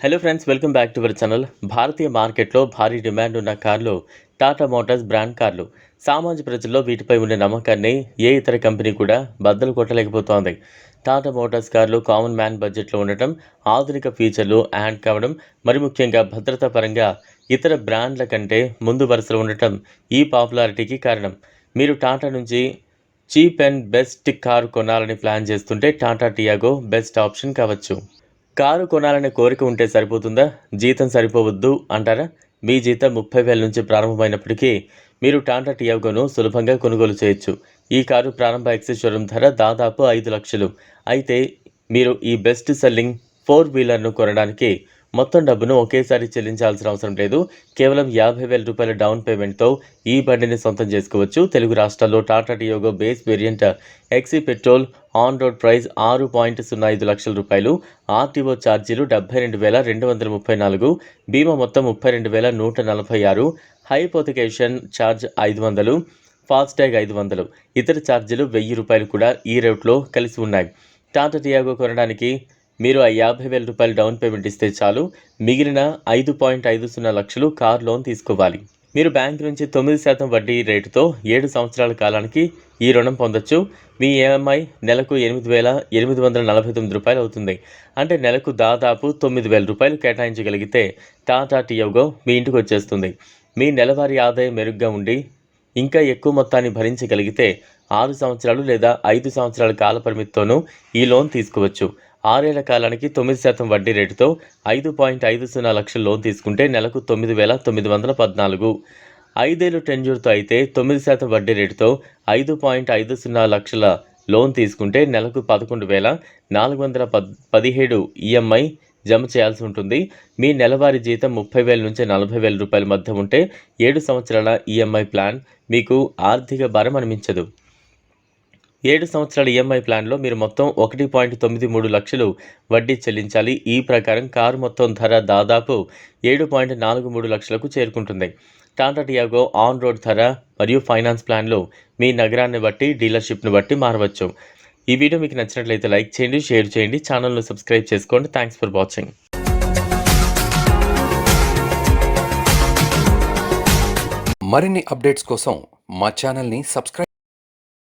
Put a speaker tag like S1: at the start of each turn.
S1: Hello friends welcome back to our channel భారతీయ మార్కెట్లో భారీ demand ఉన్న కార్లు టాటా మోటార్స్ బ్రాండ్ కార్లు. సామాన్య ప్రజల్లో వీటిపై ఉండే నమ్మకాన్ని ఏ ఇతర కంపెనీ కూడా బద్దలు కొట్టలేకపోతోంది. టాటా మోటార్స్ కార్లు కామన్ మ్యాన్ బడ్జెట్లో ఉండటం ఆధునిక ఫీచర్లు యాడ్ కావడం మరి ముఖ్యంగా భద్రతా పరంగా ఇతర బ్రాండ్ల కంటే ముందు వరుసలో ఉండటం ఈ పాపులారిటీకి కారణం. మీరు టాటా నుంచి చీప్ అండ్ బెస్ట్ కారు కొనాలని ప్లాన్ చేస్తుంటే టాటా టియాగో బెస్ట్ ఆప్షన్ కావచ్చు. కారు కొనాలనే కోరిక ఉంటే సరిపోతుందా? జీతం సరిపోవద్దు అంటారా? మీ జీతం ముప్పై వేల నుంచి ప్రారంభమైనప్పటికీ మీరు టాటా టియాగోను సులభంగా కొనుగోలు చేయొచ్చు. ఈ కారు ప్రారంభ ఎక్సెస్ ధర దాదాపు ఐదు లక్షలు. అయితే మీరు ఈ బెస్ట్ సెల్లింగ్ ఫోర్ వీలర్ను కొనడానికి మొత్తం డబ్బును ఒకేసారి చెల్లించాల్సిన అవసరం లేదు. కేవలం యాభై వేల రూపాయల డౌన్ పేమెంట్తో ఈ బండిని సొంతం చేసుకోవచ్చు. తెలుగు రాష్ట్రాల్లో Tata Tiago base variant XE petrol on road price ఆరు పాయింట్ సున్నా ఐదు లక్షల రూపాయలు. ఆర్టీఓ ఛార్జీలు డెబ్బై రెండు వేల రెండు వందల ముప్పై నాలుగు. బీమా మొత్తం ముప్పై రెండు వేల నూట నలభై ఆరు. హైపోతికేషన్ ఛార్జ్ ఐదు వందలు. ఫాస్టాగ్ ఐదు వందలు. ఇతర ఛార్జీలు వెయ్యి రూపాయలు కూడా ఈ రేట్లో కలిసి ఉన్నాయి. టాటా టియాగో కొనడానికి మీరు ఆ యాభై వేల రూపాయలు డౌన్ పేమెంట్ ఇస్తే చాలు. మిగిలిన ఐదు పాయింట్ ఐదు సున్నా లక్షలు కార్ లోన్ తీసుకోవాలి. మీరు బ్యాంక్ నుంచి తొమ్మిది శాతం వడ్డీ రేటుతో ఏడు సంవత్సరాల కాలానికి ఈ రుణం పొందొచ్చు. మీ ఈఎంఐ నెలకు ఎనిమిది వేల ఎనిమిది వందల నలభై తొమ్మిది రూపాయలు అవుతుంది. అంటే నెలకు దాదాపు తొమ్మిది వేల రూపాయలు కేటాయించగలిగితే టాటా టియోగో మీ ఇంటికి వచ్చేస్తుంది. మీ నెలవారీ ఆదాయం మెరుగ్గా ఉండి ఇంకా ఎక్కువ మొత్తాన్ని భరించగలిగితే ఆరు సంవత్సరాలు లేదా ఐదు సంవత్సరాల కాల పరిమితితోనూ ఈ లోన్ తీసుకోవచ్చు. ఆరేళ్ళ కాలానికి తొమ్మిది శాతం వడ్డీ రేటుతో ఐదు పాయింట్ ఐదు సున్నా లక్షల లోన్ తీసుకుంటే నెలకు తొమ్మిది వేల తొమ్మిది వందల పద్నాలుగు. ఐదేళ్ళు టెన్యూర్తో అయితే తొమ్మిది శాతం వడ్డీ రేటుతో ఐదు పాయింట్ ఐదు సున్నా లక్షల లోన్ తీసుకుంటే నెలకు పదకొండు వేల నాలుగు వందల పద్ పదిహేడు ఈఎంఐ జమ చేయాల్సి ఉంటుంది. మీ నెలవారీ జీతం ముప్పై వేల నుంచి నలభై వేల రూపాయల మధ్య ఉంటే ఏడు సంవత్సరాల ఈఎంఐ ప్లాన్ మీకు ఆర్థిక భారం అనిపించదు. ఏడు సంవత్సరాల ఈఎంఐ ప్లాన్లో మీరు మొత్తం ఒకటి పాయింట్ తొమ్మిది మూడు లక్షలు వడ్డీ చెల్లించాలి. ఈ ప్రకారం కారు మొత్తం ధర దాదాపు ఏడు పాయింట్ నాలుగు మూడు లక్షలకు చేరుకుంటుంది. టాటా టియాగో ఆన్ రోడ్ ధర మరియు ఫైనాన్స్ ప్లాన్లు మీ నగరాన్ని బట్టి డీలర్షిప్ను బట్టి మారవచ్చు. ఈ వీడియో మీకు నచ్చినట్లయితే లైక్ చేయండి షేర్ చేయండి ఛానల్ను సబ్స్క్రైబ్ చేసుకోండి. Thanks for watching.
S2: మరిన్ని అప్డేట్స్ కోసం మా ఛానల్ని సబ్స్క్రైబ్